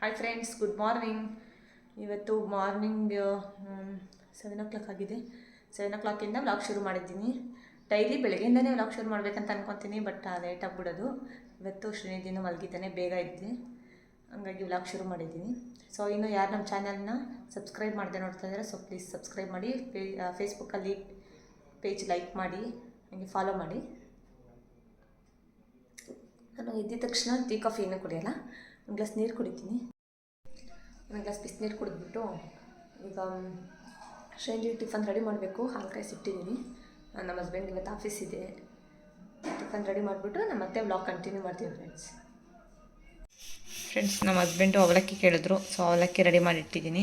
Hi friends good morning ಇವತ್ತು morning seven o'clock ಆಗಿದೆ. Seven ಓ ಕ್ಲಾಕಿಂದ ವ್ಲಾಗ್ ಶುರು ಮಾಡಿದ್ದೀನಿ. ಡೈಲಿ ಬೆಳಗ್ಗೆಯಿಂದನೇ ವ್ಲಾಗ್ ಶುರು ಮಾಡಬೇಕಂತ ಅನ್ಕೊತೀನಿ ಬಟ್ ಲೇಟ್ ಆಗಿಬಿಡೋದು. ಇವತ್ತು ಶ್ರೀನಿಧಿನೂ ಮಲಗಿದ್ದಾನೆ, ಬೇಗ ಇದ್ದೆ ಹಂಗಾಗಿ ವ್ಲಾಗ್ ಶುರು ಮಾಡಿದ್ದೀನಿ. ಸೊ ಇನ್ನು ಯಾರು ನಮ್ಮ ಚಾನಲ್ನ ಸಬ್ಸ್ಕ್ರೈಬ್ ಮಾಡದೆ ನೋಡ್ತಾ ಇದ್ದಾರೆ ಸೊ ಪ್ಲೀಸ್ ಸಬ್ಸ್ಕ್ರೈಬ್ ಮಾಡಿ ಫೇ ಫೇಸ್ಬುಕ್ಕಲ್ಲಿ ಪೇಜ್ ಲೈಕ್ ಮಾಡಿ, ಹಾಗೆ ಫಾಲೋ ಮಾಡಿ. ನಾನು ಎದ್ದಿದ ತಕ್ಷಣ ಟೀ ಕಾಫಿ ಏನೂ ಕುಡಿಯಲ್ಲ? ಒಂದು ಗ್ಲಾಸ್ ನೀರು ಕುಡಿತೀನಿ. ಒಂದು ಗ್ಲಾಸ್ ಬಿಸಿನೀರು ಕುಡಿದ್ಬಿಟ್ಟು ಈಗ ಶೇಂಜಿ ಟಿಫನ್ ರೆಡಿ ಮಾಡಬೇಕು. ಹಾಲು ಕಾಯಿಸಿಟ್ಟಿದ್ದೀನಿ ನಮ್ಮ ಹಸ್ಬೆಂಡ್ಗೆ ಇವತ್ತು ಆಫೀಸ್ ಇದೆ. ಟಿಫನ್ ರೆಡಿ ಮಾಡಿಬಿಟ್ಟು ನಾನು ಮತ್ತೆ ವ್ಲಾಗ್ ಕಂಟಿನ್ಯೂ ಮಾಡ್ತೀವಿ ಫ್ರೆಂಡ್ಸ್ ಫ್ರೆಂಡ್ಸ್ ನಮ್ಮ ಹಸ್ಬೆಂಡು ಅವಲಕ್ಕಿ ಕೇಳಿದ್ರು ಸೊ ಅವಲಕ್ಕಿ ರೆಡಿ ಮಾಡಿಟ್ಟಿದ್ದೀನಿ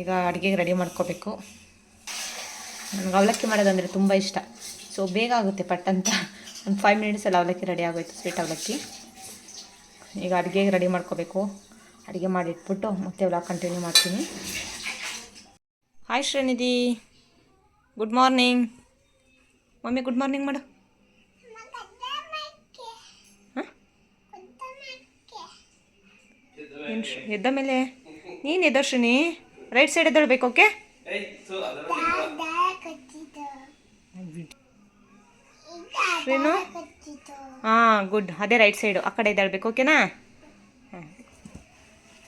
ಈಗ ಅಡುಗೆಗೆ ರೆಡಿ ಮಾಡ್ಕೋಬೇಕು. ನನಗೆ ಅವಲಕ್ಕಿ ಮಾಡೋದಂದರೆ ತುಂಬ ಇಷ್ಟ. ಸೊ ಬೇಗ ಆಗುತ್ತೆ ಪಟ್ ಅಂತ. ಒಂದು ಫೈವ್ ಮಿನಿಟ್ಸಲ್ಲಿ ಅವಲಕ್ಕಿ ರೆಡಿ ಆಗೋಯ್ತು ಸ್ವೀಟ್ ಅವಲಕ್ಕಿ. ಈಗ ಅಡುಗೆ ರೆಡಿ ಮಾಡ್ಕೋಬೇಕು. ಅಡುಗೆ ಮಾಡಿಟ್ಬಿಟ್ಟು ಮತ್ತೆ ವ್ಲಾಗ್ ಕಂಟಿನ್ಯೂ ಮಾಡ್ತೀನಿ. Hi Srinidhi good morning mummy good morning ಮಾಡು. ಎದ್ದ ಮೇಲೆ? ನೀನು ಎದ್ದೋ ಶ್ರೀನಿ ರೈಟ್ ಸೈಡ್ ಎದ್ದೇಳ್ಬೇಕು ಓಕೆ ಶ್ರೀನು? ಹಾಂ, ಗುಡ್. ಅದೇ ರೈಟ್ ಸೈಡು ಆ ಕಡೆ ಇದ್ದಾಳ್ಬೇಕು ಓಕೆನಾ ಹಾಂ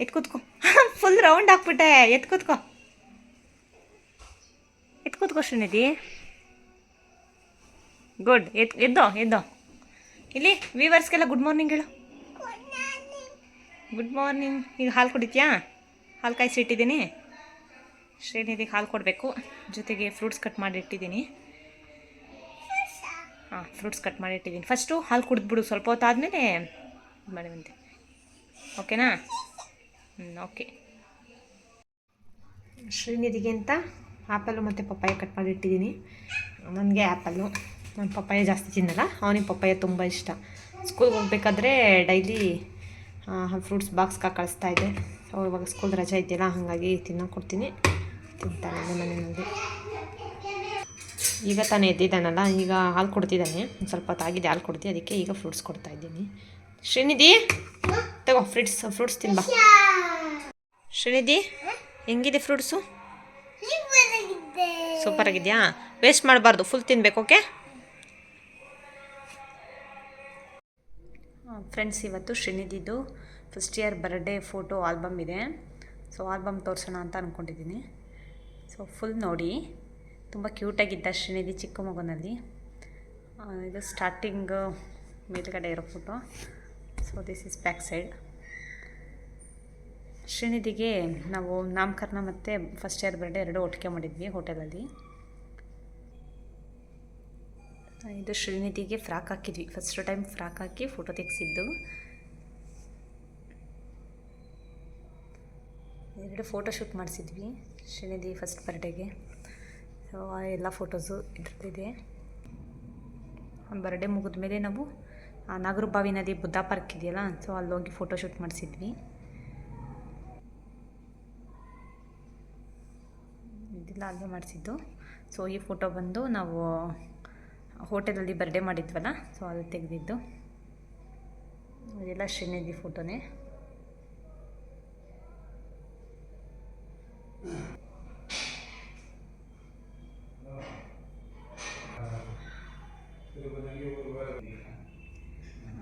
ಎತ್ ಕೂತ್ಕೋ. Full round ಹಾಕ್ಬಿಟ್ಟೆ. ಎತ್ ಕೂತ್ಕೋ. ಎತ್ ಕೂತ್ಕೋ, ಶ್ರೀನಿಧಿ. ಗುಡ್ ಎತ್, ಎದ್ದೋ ಎದ್ದೋ. ಇಲ್ಲಿ ವೀವರ್ಸ್ಗೆಲ್ಲ ಗುಡ್ ಮಾರ್ನಿಂಗ್ ಹೇಳು. ಗುಡ್ ಮಾರ್ನಿಂಗ್ ಈಗ ಹಾಲು ಕುಡಿತೀಯಾ? ಹಾಲು ಕಾಯಿಸಿಟ್ಟಿದ್ದೀನಿ ಶ್ರೇನಿಧಿಗೆ ಹಾಲು ಕೊಡಬೇಕು. ಜೊತೆಗೆ ಫ್ರೂಟ್ಸ್ ಕಟ್ ಮಾಡಿ ಇಟ್ಟಿದ್ದೀನಿ ಹಾಂ ಫ್ರೂಟ್ಸ್ ಕಟ್ ಮಾಡಿ ಇಟ್ಟಿದ್ದೀನಿ ಫಸ್ಟು ಹಾಲು ಕುಡಿದ್ಬಿಡು ಸ್ವಲ್ಪ ಹೊತ್ತಾದಮೇಲೆ ಮಾಡುವಂತೆ. ಓಕೆನಾ ಹ್ಞೂ ಓಕೆ ಶ್ರೀನಿಧಿಗೆ ಅಂತ ಆ್ಯಪಲ್ಲು ಮತ್ತು ಪಪ್ಪಾಯ ಕಟ್ ಮಾಡಿ ಇಟ್ಟಿದ್ದೀನಿ ನನಗೆ ಆ್ಯಪಲ್ಲು ನಾನು ಪಪ್ಪಾಯ ಜಾಸ್ತಿ ತಿನ್ನಲ್ಲ, ಅವನಿಗೆ ಪಪ್ಪಾಯ ತುಂಬ ಇಷ್ಟ. ಸ್ಕೂಲ್ಗೆ ಹೋಗ್ಬೇಕಾದ್ರೆ ಡೈಲಿ ಫ್ರೂಟ್ಸ್ ಬಾಕ್ಸ್ಗೆ ಕಳಿಸ್ತಾ ಇದ್ದೆ. ಸೊ ಇವಾಗ ಸ್ಕೂಲ್ ರಜೆ ಇದೆಯಲ್ಲ ಹಾಗಾಗಿ ತಿನ್ನೋಕೆ ಕೊಡ್ತೀನಿ. ತಿಂತಾನೆ ಮನೆಯಲ್ಲಿ. ಈಗ ತಾನೇ ಎದ್ದಿದ್ದಾನಲ್ಲ, ಈಗ ಹಾಲು ಕೊಡ್ತಿದ್ದಾನೆ. ಒಂದು ಸ್ವಲ್ಪ ತಾಗಿದೆ ಹಾಲು ಕೊಡ್ತಿ. ಅದಕ್ಕೆ ಈಗ ಫ್ರೂಟ್ಸ್ ಕೊಡ್ತಾ ಇದ್ದೀನಿ. ಶ್ರೀನಿಧಿ, ತಗೋ ಫ್ರೂಟ್ಸ್ ಫ್ರೂಟ್ಸ್ ತಿನ್ಬಾ. ಶ್ರೀನಿಧಿ, ಹೆಂಗಿದೆ ಫ್ರೂಟ್ಸು ಸೂಪರ್ ಆಗಿದೆಯಾ? ವೇಸ್ಟ್ ಮಾಡಬಾರ್ದು ಫುಲ್ ತಿನ್ಬೇಕು ಓಕೆ ಫ್ರೆಂಡ್ಸ್ ಇವತ್ತು ಶ್ರೀನಿಧಿದು first year birthday photo album ಇದೆ. ಸೊ ಆಲ್ಬಮ್ ತೋರಿಸೋಣ ಅಂತ ಅಂದ್ಕೊಂಡಿದ್ದೀನಿ ಸೊ ಫುಲ್ ನೋಡಿ. ತುಂಬ ಕ್ಯೂಟಾಗಿದ್ದ ಶ್ರೀನಿಧಿ ಚಿಕ್ಕ ಮಗುನಲ್ಲಿ. ಇದು ಸ್ಟಾರ್ಟಿಂಗ್ ಮೇಲುಗಡೆ ಇರೋ photo so this is back side ಶ್ರೀನಿಧಿಗೆ ನಾವು ನಾಮಕರಣ ಮತ್ತು ಫಸ್ಟ್ ಇಯರ್ ಬರ್ಡೇ ಎರಡು ಒಟ್ಟಿಗೆ ಮಾಡಿದ್ವಿ ಹೋಟೆಲಲ್ಲಿ. ಇದು ಶ್ರೀನಿಧಿಗೆ ಫ್ರಾಕ್ ಹಾಕಿದ್ವಿ. ಫಸ್ಟ್ ಟೈಮ್ ಫ್ರಾಕ್ ಹಾಕಿ ಫೋಟೋ ತೆಗೆಸಿದ್ದು. ಎರಡು ಫೋಟೋ ಶೂಟ್ ಮಾಡಿಸಿದ್ವಿ ಶ್ರೀನಿಧಿ ಫಸ್ಟ್ ಬರ್ಡೇಗೆ ಸೊ ಎಲ್ಲ ಫೋಟೋಸು ಇದ್ರದ್ದಿದೆ ಬರ್ಡೇ ಮುಗಿದ ಮೇಲೆ ನಾವು ನಾಗರಬಾವಿ ನದಿ ಬುದ್ಧ ಪಾರ್ಕ್ ಇದೆಯಲ್ಲ ಸೊ ಅಲ್ಲಿ ಹೋಗಿ ಫೋಟೋ ಶೂಟ್ ಮಾಡಿಸಿದ್ವಿ. ಇದೆಲ್ಲ, ಅಲ್ಲೇ ಮಾಡಿಸಿದ್ದು. ಸೊ ಈ ಫೋಟೋ ಬಂದು ನಾವು ಹೋಟೆಲಲ್ಲಿ ಬರ್ಡೇ ಮಾಡಿದ್ವಲ್ಲ ಸೊ ಅಲ್ಲಿ ತೆಗೆದಿದ್ದು. ಇದೆಲ್ಲ ಶ್ರೀನಿಧಿ ಫೋಟೋನೇ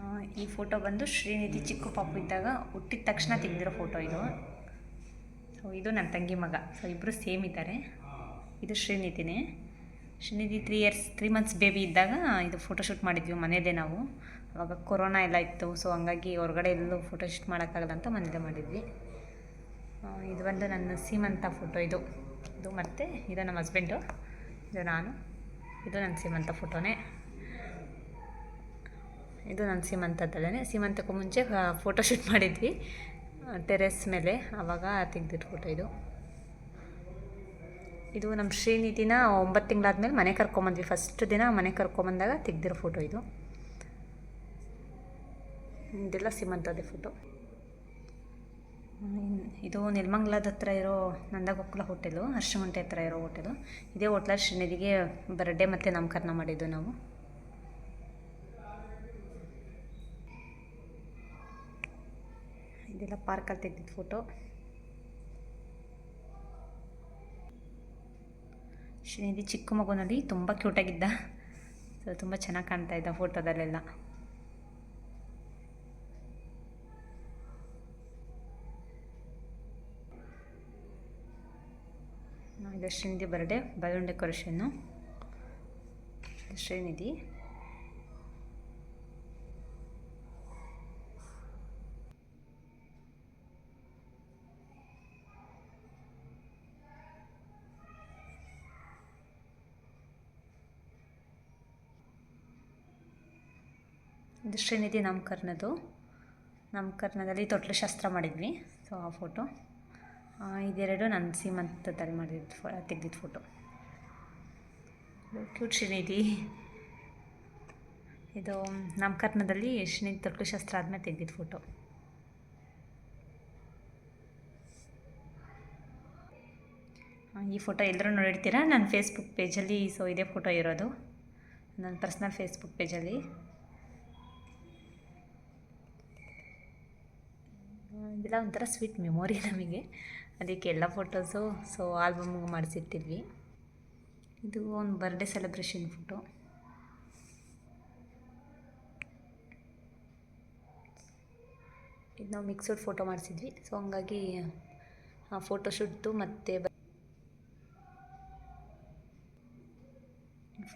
ಆ, ಈ ಫೋಟೋ ಬಂದು ಶ್ರೀನಿಧಿ ಚಿಕ್ಕ ಪಾಪು ಇದ್ದಾಗ ಹುಟ್ಟಿದ ತಕ್ಷಣ ತೆಗೆದಿರೋ ಫೋಟೋ ಇದು. ಸೊ ಇದು ನನ್ನ ತಂಗಿ ಮಗ. ಸೊ ಇಬ್ಬರು ಸೇಮ್ ಇದ್ದಾರೆ. ಇದು ಶ್ರೀನಿಧಿನೇ. Srinidhi three years three months baby ಇದ್ದಾಗ ಇದು ಫೋಟೋಶೂಟ್ ಮಾಡಿದ್ವಿ ಮನೆಯದೇ ನಾವು. ಅವಾಗ ಕೊರೋನಾ ಎಲ್ಲ ಇತ್ತು. ಸೊ ಹಂಗಾಗಿ ಹೊರಗಡೆ ಎಲ್ಲೂ ಫೋಟೋಶೂಟ್ ಮಾಡೋಕ್ಕಾಗಲ್ಲ ಅಂತ ಮನೆಯದೇ ಮಾಡಿದ್ವಿ. ಇದು ಬಂದು ನನ್ನ ಸೀಮಂತ ಫೋಟೋ ಇದು. ಇದು ಮತ್ತು, ಇದು ನಮ್ಮ ಹಸ್ಬೆಂಡು ಇದು ನಾನು. ಇದು ನನ್ನ ಸೀಮಂತ ಫೋಟೋನೇ ಇದು ನನ್ನ ಸೀಮಂತದಲ್ಲೇ ಸೀಮಂತಕ್ಕೂ ಮುಂಚೆ ಫೋಟೋಶೂಟ್ ಮಾಡಿದ್ವಿ. ಟೆರೆಸ್ ಮೇಲೆ. ಆವಾಗ ತೆಗೆದಿಟ್ಟು ಫೋಟೋ ಇದು. ಇದು ನಮ್ಮ ಶ್ರೀನಿಧಿನ ಒಂಬತ್ತು ತಿಂಗಳಾದ್ಮೇಲೆ ಮನೆ ಕರ್ಕೊಂಬಂದ್ವಿ. ಫಸ್ಟ್ ದಿನ ಮನೆ ಕರ್ಕೊಂಬಂದಾಗ ತೆಗ್ದಿರೋ ಫೋಟೋ ಇದು. ಇದೆಲ್ಲ ಸೀಮಂತದೇ ಫೋಟೋ ಇದು ನೆಲಮಂಗ್ಲದ ಹತ್ರ ಇರೋ ನಂದಗೋಕುಲ ಹೋಟೆಲು, ಹರ್ಷಮಂಟೆ ಹತ್ರ ಇರೋ ಹೋಟೆಲು. ಇದೇ ಹೋಟ್ಲಲ್ಲಿ ಶ್ರೀನಿಧಿಗೆ ಬರ್ಡೇ ಮತ್ತು ನಾಮಕರಣ ಮಾಡಿದ್ದು ನಾವು. ಇದೆಲ್ಲ ಪಾರ್ಕಲ್ಲಿ ತೆಗೆದಿದ್ದ ಫೋಟೋ ಶ್ರೀನಿಧಿ ಚಿಕ್ಕ ಮಗುನಲ್ಲಿ ತುಂಬ ಕ್ಯೂಟಾಗಿದ್ದ ಸೊ ತುಂಬ ಚೆನ್ನಾಗಿ ಕಾಣ್ತಾ ಇದ್ದ ಫೋಟೋದಲ್ಲೆಲ್ಲ ಇದು Srinidhi birthday balloon decoration Srinidhi. ಇದು ಶ್ರೀನಿಧಿ ನಾಮಕರಣದ್ದು ನಾಮಕರಣದಲ್ಲಿ ತೊಟ್ಲು ಶಾಸ್ತ್ರ ಮಾಡಿದ್ವಿ. ಸೊ ಆ ಫೋಟೋ ಇದೆರಡು ನನ್ನ ಸೀಮಂತದಲ್ಲಿ ಮಾಡಿದ್ದು ಫೋ ತೆಗೆದಿದ್ದ ಫೋಟೋ ಕ್ಯೂಟ್ ಶ್ರೀನಿಧಿ ಇದು ನಾಮಕರಣದಲ್ಲಿ ಶ್ರೀನಿಧಿ ತೊಟ್ಲು ಶಾಸ್ತ್ರ ಆದಮೇಲೆ ತೆಗೆದಿದ್ದ ಫೋಟೋ ಈ ಫೋಟೋ ಎಲ್ಲರೂ ನೋಡಿರ್ತೀರಾ? ನನ್ನ ಫೇಸ್ಬುಕ್ ಪೇಜಲ್ಲಿ ಸೊ ಇದೇ ಫೋಟೋ ಇರೋದು. ನನ್ನ ಪರ್ಸ್ನಲ್ ಫೇಸ್ಬುಕ್ ಪೇಜಲ್ಲಿ ಇದೆಲ್ಲ ಒಂಥರ ಸ್ವೀಟ್ ಮೆಮೊರಿ ನಮಗೆ. ಅದಕ್ಕೆ ಎಲ್ಲ ಫೋಟೋಸು ಸೊ ಆಲ್ಬಮ್ ಮಾಡಿಸಿಟ್ಟಿದ್ವಿ. ಇದು ಒಂದು ಬರ್ಡೇ ಸೆಲೆಬ್ರೇಷನ್ ಫೋಟೋ ಇದು ನಾವು ಮಿಕ್ಸಡ್ ಫೋಟೋ ಮಾಡಿಸಿದ್ವಿ. ಸೊ ಹಂಗಾಗಿ, ಆ ಫೋಟೋ ಶೂಟ್ದು ಮತ್ತು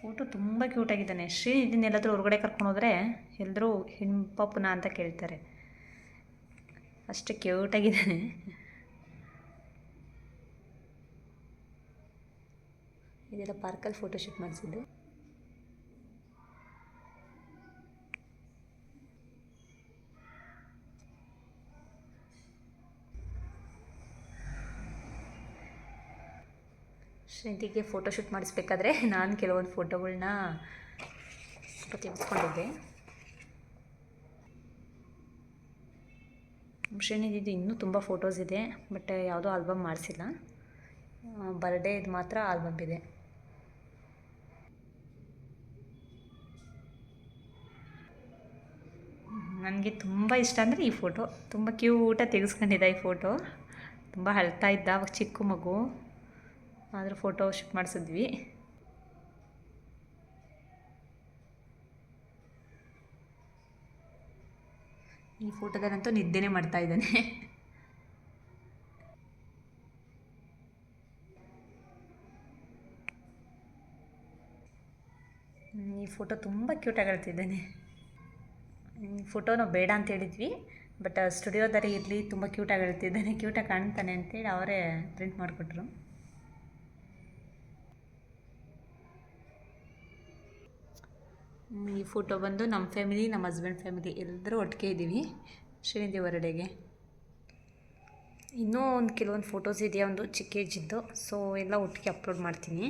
ಫೋಟೋ ತುಂಬ ಕ್ಯೂಟಾಗಿದ್ದಾನೆ ಶ್ರೀ ಇದನ್ನೆಲ್ಲಾದರೂ ಹೊರಗಡೆ ಕರ್ಕೊಂಡು ಎಲ್ಲರೂ ಪಾಪನ ಅಂತ ಕೇಳ್ತಾರೆ. ಅಷ್ಟು ಕ್ಯೂಟಾಗಿದ್ದಾನೆ. ಇದೆಲ್ಲ ಪಾರ್ಕಲ್ಲಿ ಫೋಟೋಶೂಟ್ ಮಾಡಿಸಿದ್ದು. ಶ್ರೀನಿಧಿಗೆ ಫೋಟೋಶೂಟ್ ಮಾಡಿಸ್ಬೇಕಾದ್ರೆ ನಾನು ಕೆಲವೊಂದು ಫೋಟೋಗಳನ್ನ ತೆಗೆಸ್ಕೊಂಡಿದ್ದೆ. ಶ್ರೀನಿಧಿದು ಇನ್ನೂ ತುಂಬ ಫೋಟೋಸ್ ಇದೆ, ಬಟ್ ಯಾವುದೂ ಆಲ್ಬಮ್ ಮಾಡಿಸಿಲ್ಲ. ಬರ್ಡೇದು ಮಾತ್ರ ಆಲ್ಬಮ್ ಇದೆ. ನನಗೆ ತುಂಬ ಇಷ್ಟ ಅಂದರೆ ಈ ಫೋಟೋ. ತುಂಬ ಕ್ಯೂಟಾಗಿ ತೆಗೆಸ್ಕೊಂಡಿದ್ದ ಈ ಫೋಟೋ. ತುಂಬ ಅಳ್ತಾ ಇದ್ದ, ಅವಾಗ ಚಿಕ್ಕ ಮಗು. ಆದರೂ ಫೋಟೋ ಶೂಟ್ ಮಾಡಿಸಿದ್ವಿ. ಈ ಫೋಟೋದಲ್ಲಂತೂ ನಿದ್ದೆನೇ ಮಾಡ್ತಾ ಇದ್ದಾನೆ. ಈ ಫೋಟೋ ತುಂಬ ಕ್ಯೂಟಾಗಿ ಹೇಳ್ತಿದ್ದಾನೆ ಈ ಫೋಟೋ ನಾವು ಬೇಡ ಅಂತ ಹೇಳಿದ್ವಿ, ಬಟ್ ಸ್ಟುಡಿಯೋದಲ್ಲಿ ಇರಲಿ ತುಂಬ ಕ್ಯೂಟಾಗಿ ಹೇಳ್ತಿದ್ದಾನೆ ಕ್ಯೂಟಾಗಿ ಕಾಣ್ತಾನೆ ಅಂತೇಳಿ ಅವರೇ ಪ್ರಿಂಟ್ ಮಾಡಿಕೊಟ್ರು. ಈ ಫೋಟೋ ಬಂದು ನಮ್ಮ ಫ್ಯಾಮಿಲಿ ನಮ್ಮ ಹಸ್ಬೆಂಡ್ ಫ್ಯಾಮಿಲಿ ಎಲ್ಲರೂ ಒಟ್ಟಿಗೆ ಇದ್ದೀವಿ. ಶ್ರೀನಿಧಿ ಹೊರಡೆಗೆ. ಇನ್ನೂ ಒಂದು ಕೆಲವೊಂದು ಫೋಟೋಸ್ ಇದೆಯಾ? ಒಂದು ಚಿಕ್ಕ ಏಜಿದ್ದು ಸೊ ಎಲ್ಲ ಒಟ್ಟಿಗೆ ಅಪ್ಲೋಡ್ ಮಾಡ್ತೀನಿ.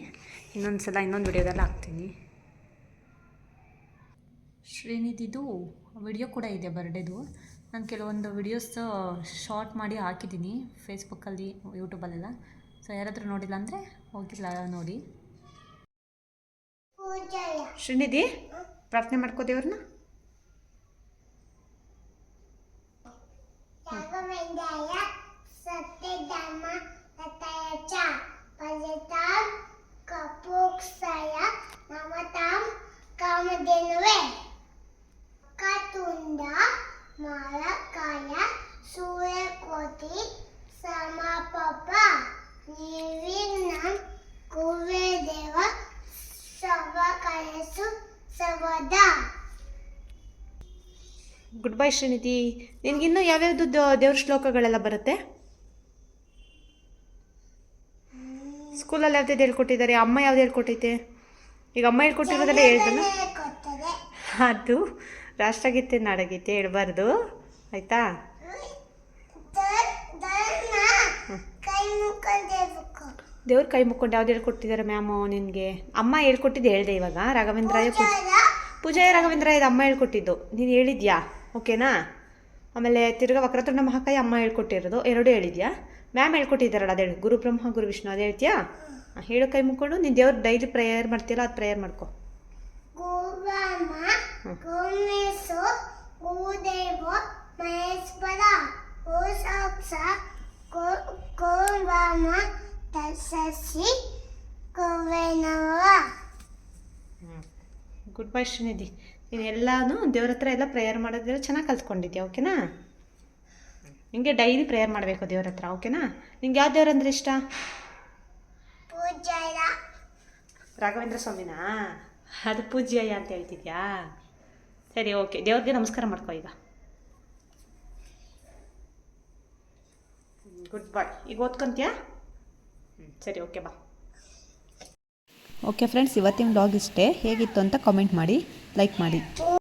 ಇನ್ನೊಂದು ಸಲ ಇನ್ನೊಂದು ವಿಡಿಯೋದಲ್ಲಿ ಹಾಕ್ತೀನಿ. ಶ್ರೀನಿಧಿದು ವಿಡಿಯೋ ಕೂಡ ಇದೆ ಬರ್ಡೇದು ನಾನು ಕೆಲವೊಂದು ವಿಡಿಯೋಸ್ ಶಾರ್ಟ್ ಮಾಡಿ ಹಾಕಿದ್ದೀನಿ ಫೇಸ್ಬುಕ್ಕಲ್ಲಿ ಯೂಟ್ಯೂಬಲ್ಲೆಲ್ಲ ಸೊ ಯಾರಾದರೂ ನೋಡಿಲ್ಲ ಅಂದರೆ ಹೋಗಿಲ್ಲ ನೋಡಿ. ಶ್ರೀನಿಧಿ? ಪ್ರಾರ್ಥನೆ ಮಾಡ್ಕೋ ದೇವ್ರನ್ನ? ಕತುಂಡ ಮಾಲಕಾಯ ಸೂರ್ಯಕೋಟಿ ಸಮಪಪ ನಿರ್ವಿಘ್ನಂ ಕುರುವೆ ದೇವ ಸರ್ವಕಾಯಸು ಸರ್ವದಾ ಗುಡ್ ಬೈ ಶ್ರೀನಿಧಿ ನಿನಗಿನ್ನೂ ಯಾವ್ಯಾವ್ದು ದೇವ್ರ ಶ್ಲೋಕಗಳೆಲ್ಲ ಬರುತ್ತೆ? ಸ್ಕೂಲಲ್ಲಿ ಯಾವ್ದು ಹೇಳ್ಕೊಟ್ಟಿದ್ದಾರೆ? ಅಮ್ಮ ಯಾವ್ದು ಹೇಳ್ಕೊಟ್ಟೈತೆ? ಈಗ ಅಮ್ಮ ಹೇಳ್ಕೊಟ್ಟಿರೋದೆಲ್ಲ ಹೇಳ್ದಲ್ಲ ಅದು ರಾಷ್ಟ್ರಗೀತೆ ನಾಡಗೀತೆ ಹೇಳ್ಬಾರ್ದು. ಆಯಿತಾ? ದೇವ್ರ ಕೈ ಮುಕ್ಕೊಂಡು ಯಾವ್ದು ಹೇಳ್ಕೊಟ್ಟಿದ್ದಾರೆ ಮ್ಯಾಮು ನಿನಗೆ? ಅಮ್ಮ ಹೇಳ್ಕೊಟ್ಟಿದ್ದು ಹೇಳಿದೆ ಇವಾಗ ರಾಘವೇಂದ್ರಾಯ ಪೂಜೆ ಪೂಜಾಯ ರಾಘವೇಂದ್ರ ಇದು ಅಮ್ಮ ಹೇಳ್ಕೊಟ್ಟಿದ್ದು. ನೀನು ಹೇಳಿದ್ಯಾ? ಓಕೆನಾ? ಆಮೇಲೆ ತಿರ್ಗಾ ವಕ್ರತುಂಡ ಮಹಾಕಾಯಿ ಅಮ್ಮ ಹೇಳ್ಕೊಟ್ಟಿರೋದು ಎರಡು ಹೇಳಿದ್ಯಾ? ಮ್ಯಾಮ್ ಹೇಳ್ಕೊಟ್ಟಿದ್ದಾರಲ್ಲ ಅದೇ ಹೇಳಿ ಗುರು ಬ್ರಹ್ಮ ಗುರು ವಿಷ್ಣು ಅದು ಹೇಳ್ತೀಯಾ? ಹೇಳು ಕೈ ಮುಕ್ಕೊಂಡು ನೀನು ದೇವ್ರ ಡೈಲಿ ಪ್ರೇಯರ್ ಮಾಡ್ತೀರಾ ಅದು ಪ್ರೇಯರ್ ಮಾಡ್ಕೊ. ಗೋವಾಮ ಗುಡ್ ಬೈ ಶ್ರೀನಿಧಿ ನೀನು ಎಲ್ಲಾನು ದೇವ್ರ ಹತ್ರ ಎಲ್ಲ ಪ್ರೇಯರ್ ಮಾಡೋದಿಲ್ಲ ಚೆನ್ನಾಗಿ ಕಲ್ತ್ಕೊಂಡಿದ್ಯಾ ಓಕೆನಾ ನಿಂಗೆ ಡೈಲಿ ಪ್ರೇಯರ್ ಮಾಡಬೇಕು ದೇವ್ರ ಹತ್ರ ಓಕೆನಾ ನಿಂಗೆ ಯಾವ ದೇವ್ರ ಅಂದ್ರೆ ಇಷ್ಟ? ರಾಘವೇಂದ್ರ ಸ್ವಾಮಿನಾ? ಅದು ಪೂಜ್ಯಯ್ಯ ಅಂತ ಹೇಳ್ತಿದ್ಯಾ? ಸರಿ ಓಕೆ ದೇವ್ರಿಗೆ ನಮಸ್ಕಾರ ಮಾಡ್ಕೋ ಈಗ. ಗುಡ್ ಬಾಯ್ ಈಗ ಓದ್ಕೊಂತೀಯಾ? ಹ್ಞೂ ಸರಿ ಓಕೆ ಬಾ. ಓಕೆ ಫ್ರೆಂಡ್ಸ್ ಇವತ್ತಿನ ಬ್ಲಾಗ್ ಇಷ್ಟೇ. ಹೇಗಿತ್ತು ಅಂತ ಕಾಮೆಂಟ್ ಮಾಡಿ ಲೈಕ್ ಮಾಡಿ.